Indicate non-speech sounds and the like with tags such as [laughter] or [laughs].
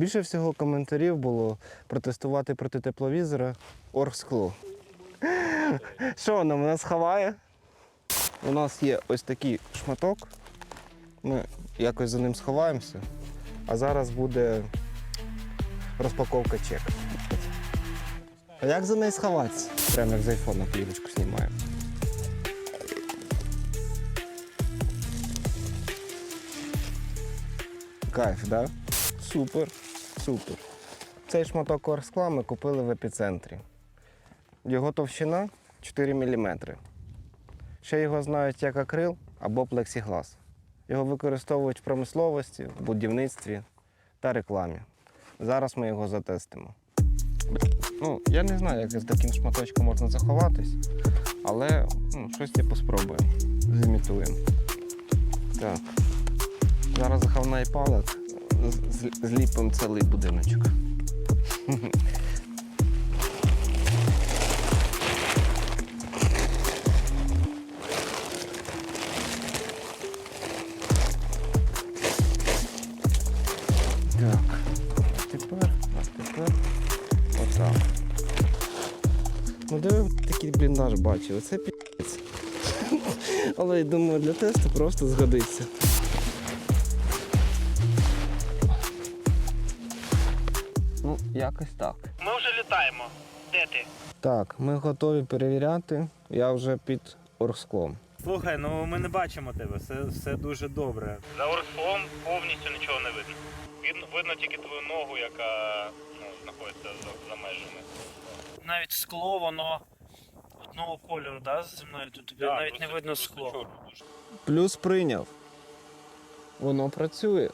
Більше всього коментарів було протестувати проти тепловізора оргскло. [laughs] Що воно мене сховає? У нас є ось такий шматок. Ми якось за ним сховаємося. А зараз буде розпаковка чек. А як за неї сховатися? Прямо як з айфона плівочку знімаємо. Кайф, да? Супер, супер. Цей шматок оргскла ми купили в епіцентрі. Його товщина 4 мм. Ще його знають як акрил або плексіглас. Його використовують в промисловості, в будівництві та рекламі. Зараз ми його затестимо. Ну, я не знаю, як з таким шматочком можна заховатись, але ну, щось типу спробуємо. Зімітуємо. Так. Зараз заховна і палець, зліпимо цілий будиночок. Так. Тепер, а тепер отак. Ну де такий бліндаж бачили? Це пі***ць. Але я думаю, для тесту просто згодиться. Якось так. Ми вже літаємо. Де ти? Так, ми готові перевіряти. Я вже під оргсклом. Слухай, ну ми не бачимо тебе, все, все дуже добре. За оргсклом повністю нічого не видно. Видно, видно тільки твою ногу, яка ну, знаходиться за, за межами. Навіть скло, воно одного кольору, да, зі мною тут тобі навіть не видно скло. Плюс прийняв. Воно працює.